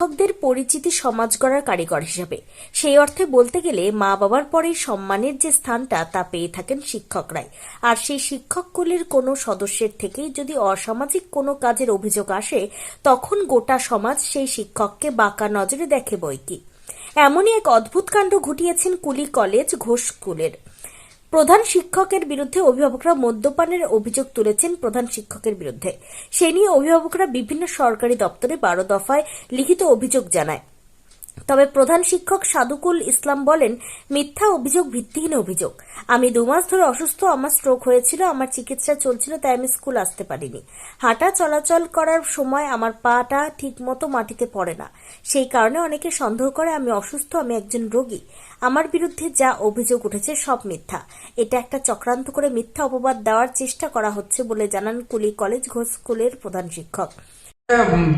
শিক্ষকদের পরিচিতি সমাজ গড়ার কারিগর হিসাবে। সেই অর্থে বলতে গেলে মা বাবার পরে সম্মানের যে স্থানটা, তা পেয়ে থাকেন শিক্ষকরাই। আর সেই শিক্ষককুলের কোনো সদস্যের থেকেই যদি অসামাজিক কোনো কাজের অভিযোগ আসে, তখন গোটা সমাজ সেই শিক্ষককে বাঁকা নজরে দেখে বই কি। এমনই এক অদ্ভুত কাণ্ড ঘটিয়েছেন কুলি কলেজ ঘোষ স্কুলের প্রধান শিক্ষকের বিরুদ্ধে অভিভাবকরা মদ্যপানের অভিযোগ তুলেছেন প্রধান শিক্ষকের বিরুদ্ধে। সে নিয়ে অভিভাবকরা বিভিন্ন সরকারি দপ্তরে বারো দফায় লিখিত অভিযোগ জানায়। তবে প্রধান শিক্ষক সাদুকুল ইসলাম বলেন, মিথ্যা অভিযোগ ভিত্তিহীন অভিযোগ। আমি দুমাস ধরে অসুস্থ, আমার স্ট্রোক হয়েছিল, আমার চিকিৎসা চলছিল, তাই আমি স্কুল আসতে পারিনি। হাঁটা চলাচল করার সময় আমার পাটা ঠিকমতো মাটিতে পড়ে না। সেই কারণে অনেকে সন্দেহ করে, আমি অসুস্থ, আমি একজন রোগী। আমার বিরুদ্ধে যা অভিযোগ উঠেছে সব মিথ্যা। এটা একটা চক্রান্ত করে মিথ্যা অপবাদ দেওয়ার চেষ্টা করা হচ্ছে বলে জানান কুলি কলেজ ঘোষ স্কুলের প্রধান শিক্ষক।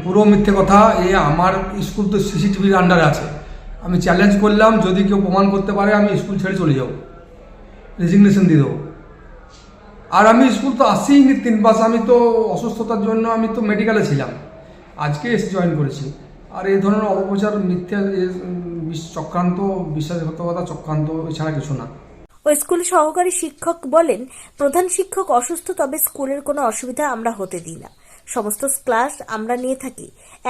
পুরো মিথ্যে কথা, এ আমার স্কুল তো সিসিটিভির আন্ডারে আছে। আমি চ্যালেঞ্জ করলাম, যদি কেউ প্রমাণ করতে পারে, আমি স্কুল ছেড়ে চলে যাব। রেজিগনেশন দিয়ে দেবো। আর আমি স্কুল তো আসিই নি তিন মাস আমি তো অসুস্থতার জন্য আমি তো মেডিকেলে ছিলাম। আজকে এসে জয়েন করেছি। আর এই ধরনের অপপ্রচার, মিথ্যা চক্রান্ত, বিশ্বাসঘাতকতা চক্রান্ত এছাড়া কিছু না। ওই স্কুল সহকারী শিক্ষক বলেন, প্রধান শিক্ষক অসুস্থ, তবে স্কুলের কোনো অসুবিধা আমরা হতে দিই না। সমস্ত ক্লাস আমরা নিয়ে থাকি।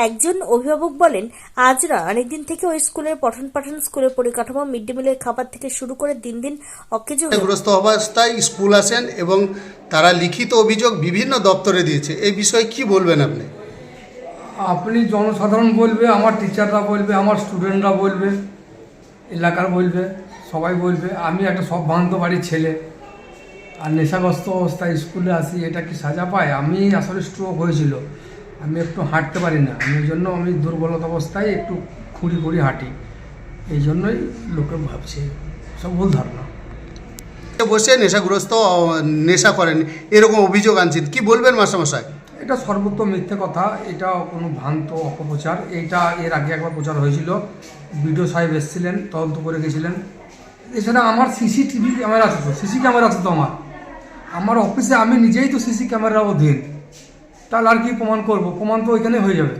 একজন অভিভাবক বলেন আজরা অনেকদিন থেকে ওই স্কুলের পঠন পাঠন স্কুলের পরিকাঠামো মিড ডে মিলের খাবার থেকে শুরু করে দিন দিন অকেজো গ্রস্ত অবস্থায় স্কুল আসেন এবং তারা লিখিত অভিযোগ বিভিন্ন দপ্তরে দিয়েছে। এই বিষয়ে কি বলবেন আপনি? আপনি জনসাধারণ বলবে আমার টিচাররা বলবে আমার স্টুডেন্টরা বলবে এলাকার বলবে সবাই বলবে। আমি একটা সব ভ্রান্ত বাড়ির ছেলে। আর নেশাগ্রস্ত অবস্থায় স্কুলে আসি এটা কি সাজা পায়? আমি আসলে স্ট্রোক হয়েছিল। আমি একটু হাঁটতে পারি না। আমি জন্য আমি দুর্বলতা অবস্থায় একটু খুঁড়ি খুঁড়ি হাঁটি। এই জন্যই লোকে ভাবছে সব ভুল ধারণা। বসে নেশাগ্রস্ত নেশা করেন এরকম অভিযোগ আনছেন। কি বলবেন মাস্টারমশাই? এটা সর্বত্র মিথ্যে কথা এটা কোনো ভ্রান্ত অপপ্রচার। এইটা এর আগে একবার প্রচার হয়েছিল। বিডিও সাহেব এসেছিলেন তদন্ত করে গেছিলেন। এছাড়া আমার সিসিটিভি ক্যামেরা আছে তো? সিসি ক্যামেরা আছে তো আমার? আমার অফিসে আমি নিজেই তো সিসি ক্যামেরা অধীন তাহলে আর কি প্রমাণ করব? প্রমাণ তো ওইখানে হয়ে যাবে।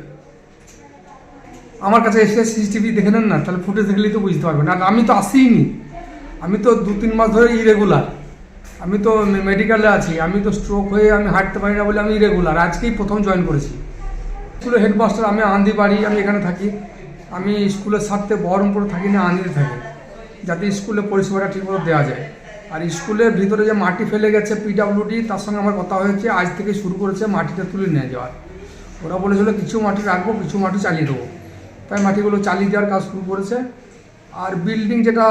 আমার কাছে এসে সিসিটিভি দেখে নেন না, তাহলে ফুটেজ দেখলেই তো বুঝতে পারবেন। আর আমি তো আসিনি আমি তো দু তিন মাস ধরে ইরেগুলার আমি তো মেডিকেলে আছি। আমি তো স্ট্রোক হয়ে আমি হাঁটতে পারি না বলে আমি ইরেগুলার আজকেই প্রথম জয়েন করেছি। স্কুলের হেডমাস্টার আমি আন্দি বাড়ি, আমি এখানে থাকি। আমি স্কুলের সাথে বহরমপুরে থাকি না, আন্দিতে থাকি। যাতে স্কুলে পরিষেবাটা ঠিকমতো দেওয়া যায়। আর স্কুলের ভিতরে যে মাটি ফেলে গেছে পিডাব্লিউডি তার সঙ্গে আমার কথা হয়েছে, আজ থেকে শুরু করেছে মাটিটা তুলে নিয়ে যাওয়ার। ওরা বলেছিল, কিছু মাটি রাখব, কিছু মাটি চালিয়ে দেবো। তাই মাটিগুলো চালিয়ে দেওয়ার কাজ শুরু করেছে। আর বিল্ডিং যেটা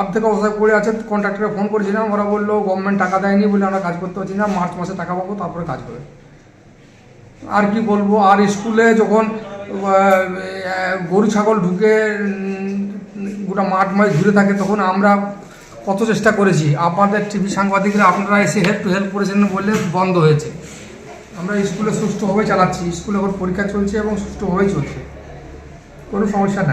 অর্ধেক অবস্থায় পড়ে আছে কন্ট্রাক্টরে ফোন করেছিলাম। ওরা বলল গভর্নমেন্ট টাকা দেয়নি বলে আমরা কাজ করতে পারছি না, মার্চ মাসে টাকা পাবো, তারপরে কাজ হবে। আর কি বলব, আর স্কুলে যখন গরু, ছাগল ঢুকে গোটা মাঠ মাঠ ঘুরে থাকে, তখন আমরা কত চেষ্টা করেছি। আপনাদের টিভি সাংবাদিকরা আপনারা এসে হেল্প টু হেল্প করেছেন বলে বন্ধ হয়েছে। আমরা স্কুলে সুষ্ঠুভাবে চালাচ্ছি। স্কুলে এখন পরীক্ষা চলছে এবং সুষ্ঠুভাবেই চলছে। কোনো সমস্যা নাই।